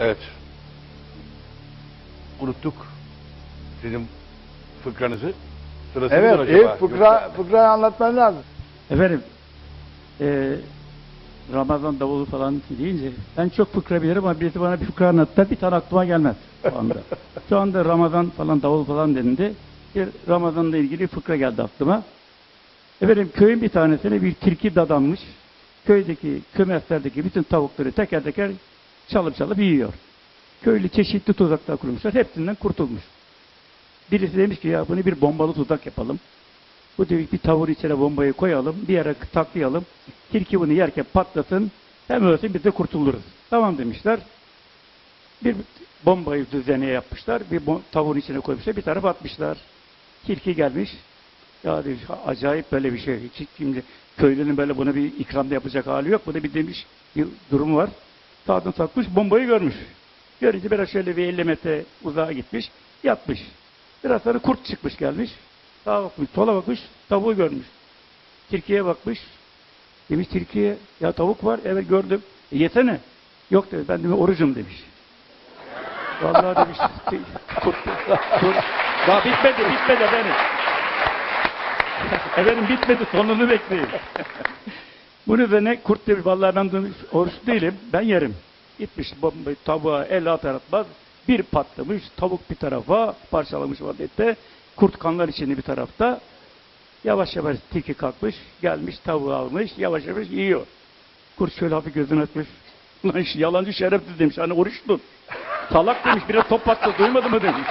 Evet. Unuttuk sizin fıkranızı. Sırası mıdır Evet, acaba? ilk fıkra, fıkrayı anlatman lazım. Efendim, eee Ramazan davulu falan deyince ben çok fıkra bilirim ama birisi bana bir fıkra anlatsa bir tane aklıma gelmez şu anda. şu anda Ramazan falan davul falan denildi. Bir Ramazan'la ilgili fıkra geldi aklıma. Efendim köyün bir tanesine bir tilki dadanmış. Köydeki kümeslerdeki bütün tavukları teker teker çalıp çalıp yiyor. Köylü çeşitli tuzaklar kurmuşlar. Hepsinden kurtulmuş. Birisi demiş ki ya bunu bir bombalı tuzak yapalım. Bu demiş bir tavır içine bombayı koyalım, bir yere taklayalım. Tilki bunu yerken patlasın, hem ölsün biz de kurtuluruz. Tamam demişler. Bir bombayı düzeneye yapmışlar. Bir tavuğun içine koymuşlar, bir taraf atmışlar. Tilki gelmiş. Ya demiş acayip böyle bir şey. Hiç şimdi köylünün böyle buna bir ikramda yapacak hali yok. Bu da bir demiş bir durumu var. Sağdan takmış, bombayı görmüş. Görünce biraz şöyle bir 50 metre uzağa gitmiş, yatmış. Biraz sonra kurt çıkmış gelmiş. Sağa bakmış, sola bakmış, tavuğu görmüş. Tilkiye bakmış. Demiş tilkiye, ya tavuk var, evet gördüm. E, yesene. Yok dedi, ben de orucum demiş. Vallahi demiş, kurt, kurt, daha bitmedi, bitmedi efendim. Efendim bitmedi, sonunu bekleyin. Bunun üzerine kurt demiş, vallahi ben demiş, oruç değilim, ben yerim. Gitmiş tavuğa el atar atmaz, bir patlamış, tavuk bir tarafa parçalamış vaziyette, kurt kanlar içinde bir tarafta. Yavaş yavaş tilki kalkmış, gelmiş tavuğu almış, yavaş yavaş yiyor. Kurt şöyle hafif gözünü açmış. Ulan şu yalancı şerefsiz demiş, hani oruç tut. Salak demiş, biraz top patladı, duymadı mı demiş.